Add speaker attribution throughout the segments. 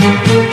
Speaker 1: Thank you.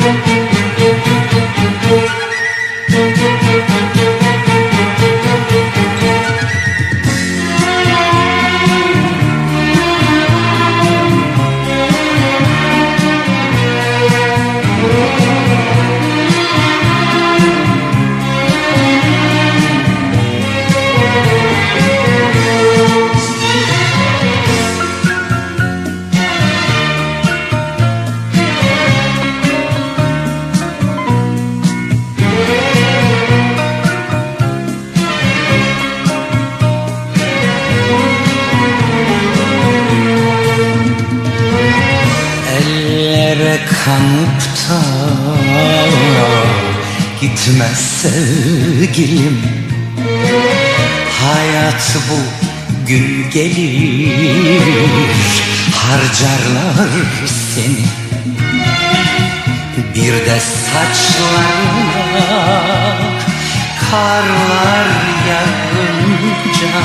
Speaker 1: Kanıp da Gitmez sevgilim. Hayat bu gün gelir Harcarlar seni. Bir de saçlarına Karlar yağınca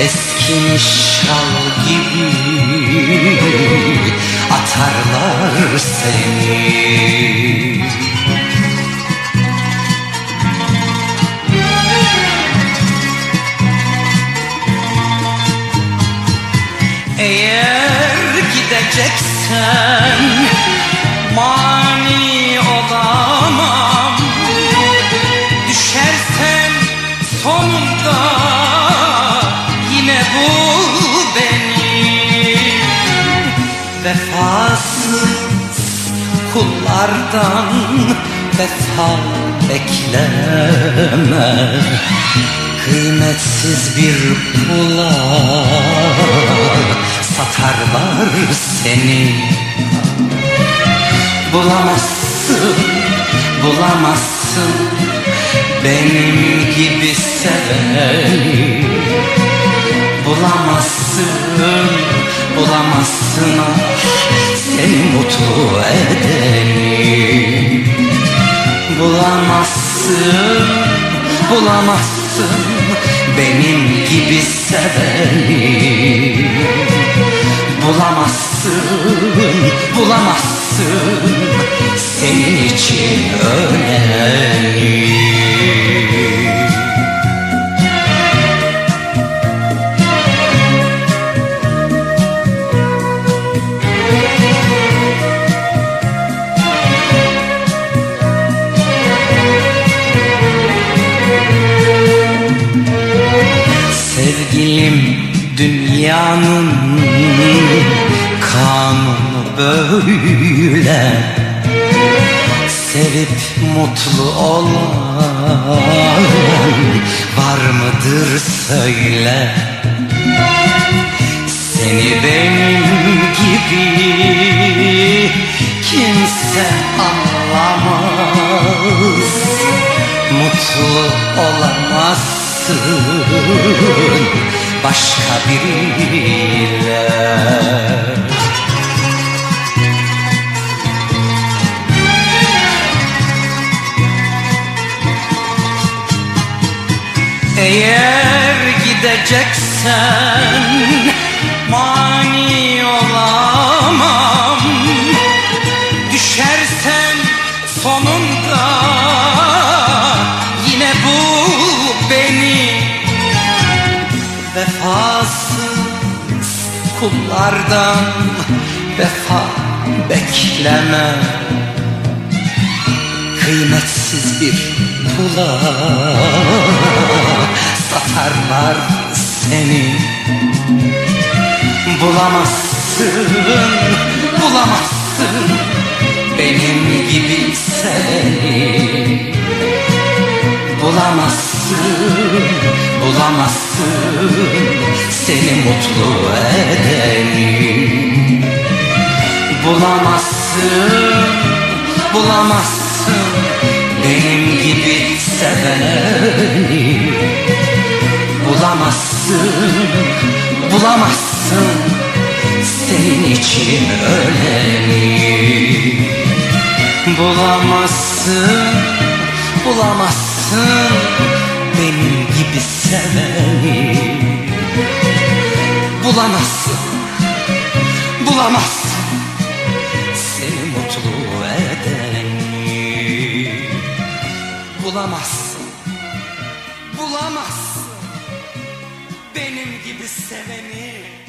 Speaker 1: Eskimiş şal gibi Atarlar seni. Eğer gideceksen mani kullardan vefa bekleme. Kıymetsiz bir pula satarlar seni. Bulamazsın, bulamazsın benim gibi seveni Bulamazsın, bulamazsın ah seni mutlu edeni Bulamazsın, bulamazsın. Benim gibi seveni. Bulamazsın, bulamazsın. Senin için öleni dünyanın kanunu böyle. Sevip mutlu olan var mıdır söyle. Seni benim gibi kimse anlamaz. Mutlu olamazsın başka biriyle Eğer gideceksen mani kullardan vefa bekleme Kıymetsiz bir pula satarlar seni. Bulamazsın, bulamazsın benim gibi seveni mutlu edeni Bulamazsın, bulamazsın. Benim gibi seveni Bulamazsın, bulamazsın. Senin için öleni Bulamazsın, bulamazsın. Benim gibi seveni bulamazsın. Bulamazsın. Seni mutlu edeni Bulamazsın. Bulamazsın. Benim gibi seveni